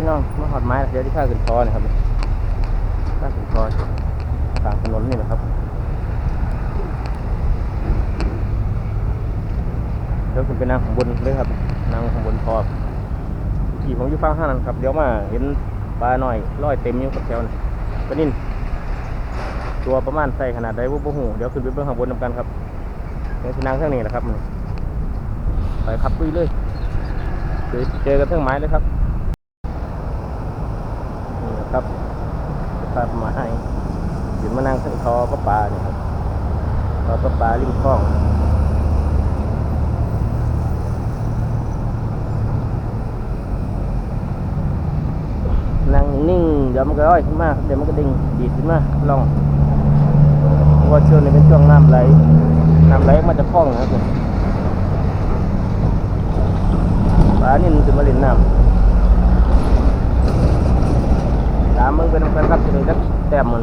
พี่น้องมาหอดไม้เดี๋ยวที่ข้าขึ้นคอนะครับข้าขึ้นคอทางถนนนี่นะครับเดี๋ยวขึ้นไปนั่งข้างบนเลยครับนั่งข้างบนคอขี่ผมอยู่ฟังห้านั่นครับเดี๋ยวมาเห็นปลาหน่อยลอยเต็มอยู่กับแถวนะปลานิ่นตัวประมาณใส่ขนาดใดวุ้บหูเดี๋ยวขึ้นไปเบื้องข้างบนนำกันครับเดี๋ยวที่นั่งข้างนี้แหละครับมื้อไปครับปุ้ยเลยเจอเจอกันเทั้งไม้เลยครับ ครับตัดไม้ขึ้นมานั่งข้างคอก็ปลาเนี่ยครับคอก็ปลาริมคลองนั่งนิ่งเดี๋ยวมันก็ร้อยขึ้นมาเดี๋ยวมันก็ดิ่งดีดขึ้นมาลองว่าช่วงนี้เป็นช่วงน้ำไหลน้ำไหลมาจากคลองนะครับผมปลานี่มันจะมาเล่นน้ำ ตามมึงเป็นกันครับจะมีสักแต้มมัน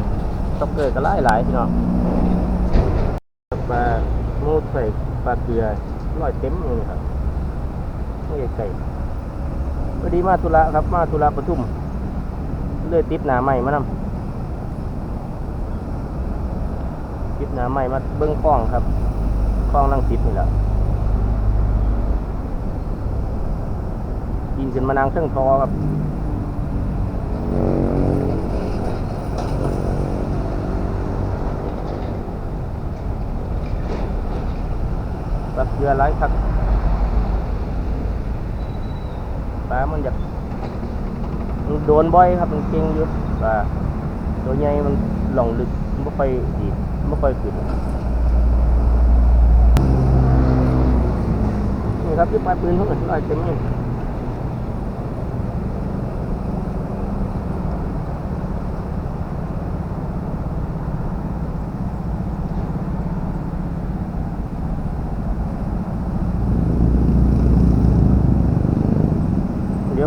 ตกเกิดก็หลายหลายพี่น้องปลาโมูดใส่ปลาเกลือร้อยเต็มเลยครับไม่ใช่ไก่พอดีมาธุระครับมาธุระปทุมเลื่อยติดหนาใหม่มานำติดหนาใหม่มาเบิ้งคล้องครับคล้องนั่งติดนี่แหละกินขึ้นมานางเครื่องทอครับ แบบเรือหลายคักปลามันอยากมันโดนบ่อยครับมันเก่งอยู่ว่าตัวใหญ่มันหลงลึกไม่ค่อยดีไม่ค่อยขึ้นนี่ครับที่ปลายปืนเขาเหมดลอยเต็มเลย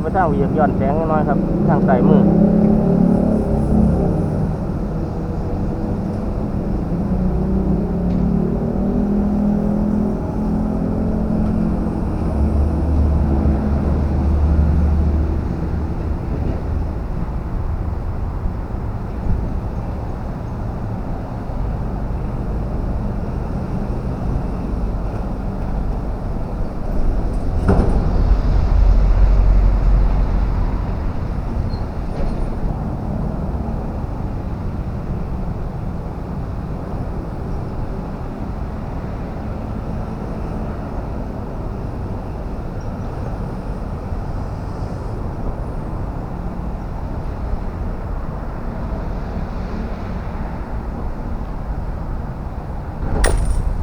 ไปทางเหยียบย้อนแสงน้อยครับ ทางใส่มือ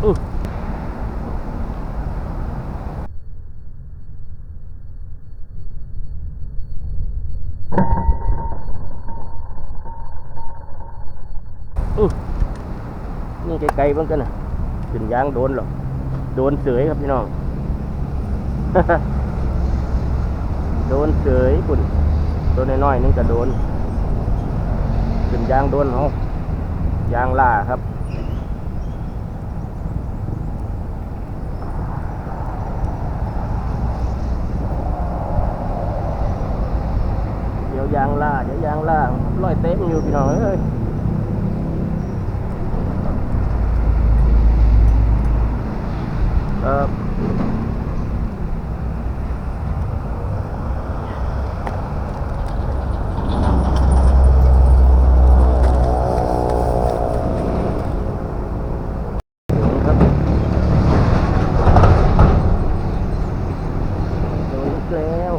อู้นี่ ไกลบ้างกันนะขึ้นยางโดนหรอกโดนเสยครับพี่น้อง โดนเสยปุ่นตัวน้อยๆนึงก็โดนขึ้นยางโดนเอายางล่าครับเดี๋ยวยางล่าเดี๋ยวยางล่าร้อยเต็มอยู่พี่น้องเอ้ย เออครับโดนอีกแล้ว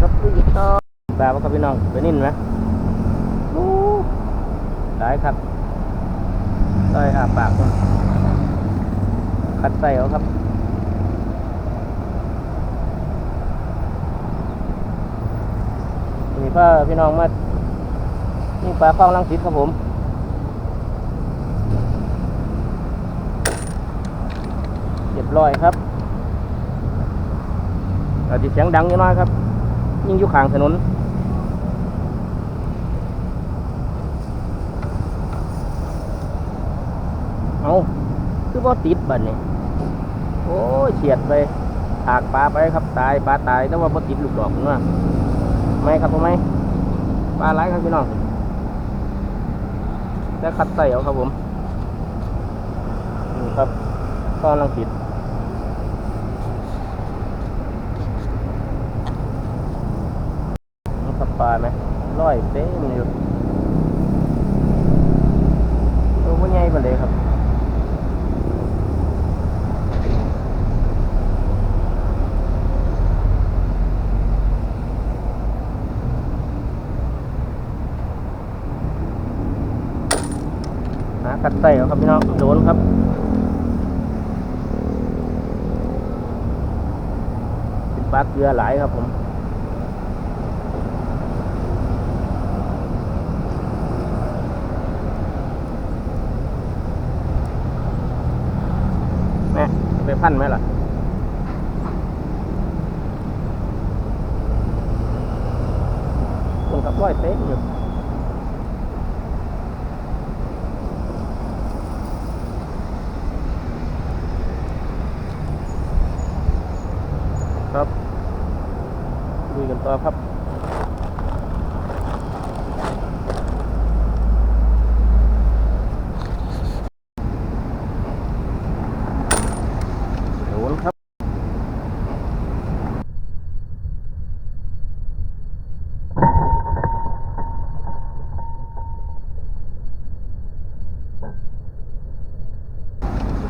ครับพี่ต่อ แบบว่าครับพี่น้องไปนิ่นไหมโอ้ได้ครับได้อาปากมันคัดใส่เอาครับนี่ป้าพี่น้องมานี่ปลาข้องลังสิตครับผมเร้อยครับอาจจะเสียงดังอยู่น้อยครับ ยิ่งอยู่ข้างถนน เอาคือว่าติดบัดนี่โอ้เฉียดไปถากปลาไปครับตายปลาตายแต่ว่าบ่ติดลูกดอกนะไม่ครับผมไม่ปลาไหลครับพี่น้องแต่คัดใส่เอาครับผมนี่ครับก็กำลังติดครับปลาไหมร้อยเต็มอยู่ตัวว่าใหญ่ปานเลยครับ กัดไส้ครับพี่น้องโดนครับเป็นปลาเกลือหลายครับผมแม่ไปพันไหมล่ะคนกับร้อยเต็มอยู่ ครับดูกัน ต่อครับโดนครับ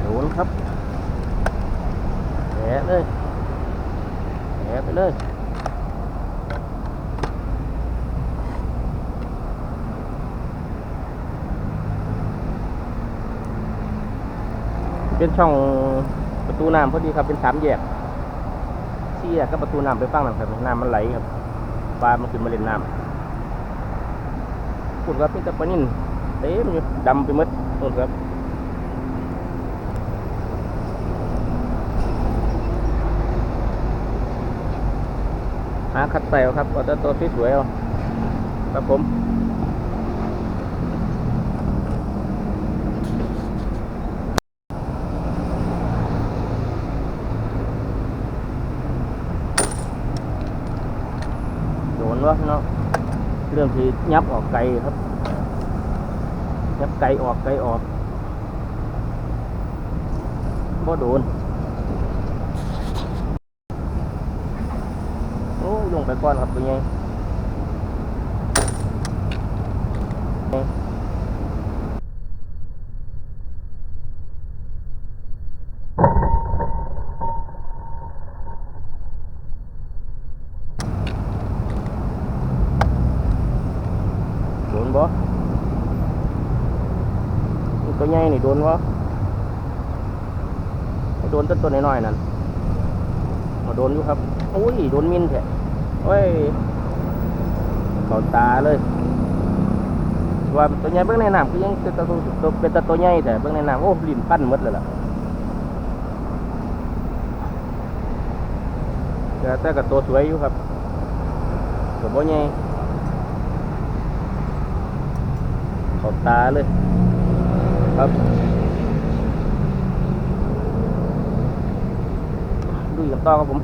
โดนครับแหะเลยแหะไปเลย เป็นช่องประตูน้ำพอดีครับเป็นสามแยกสี่แยกก็ประตูน้ำไปฟังหนังครับน้ำมันไหลครับปลามันขึ้นมาเล่นน้ำพูดครับเป็นตะปนินเต็มอยู่ดำไปหมดนู่นครับหาคัดใส่เอาครับเอาแต่ตัวสวยๆครับผม โดนาะเนาะเรื่องที่ยับออกไกลครับ ยับไกลออกไกลออกบ่โดน โอ้ยลงไปก่อนครับเป็นไง ตัวใหญ่นี่โดนบ่ให้โดนต้นตัวน้อยๆนั่นอาโดนอยู่ครับโอ้ยโดนมินแท้โอ้ยเขาตาเลยว่าตัวใหญ่เบิ่งในน้ำก็ยังเป็นตัวตัวเป็นตัวตัวใหญ่แต่เบิ่งในน้ำโอ้ลิ้นปั้นมดเลยล่ะแต่แต่กับตัวสวยอยู่ครับตัวบ่ใหญ่เข้าตาเลย ครับ ดูกันต่อครับผม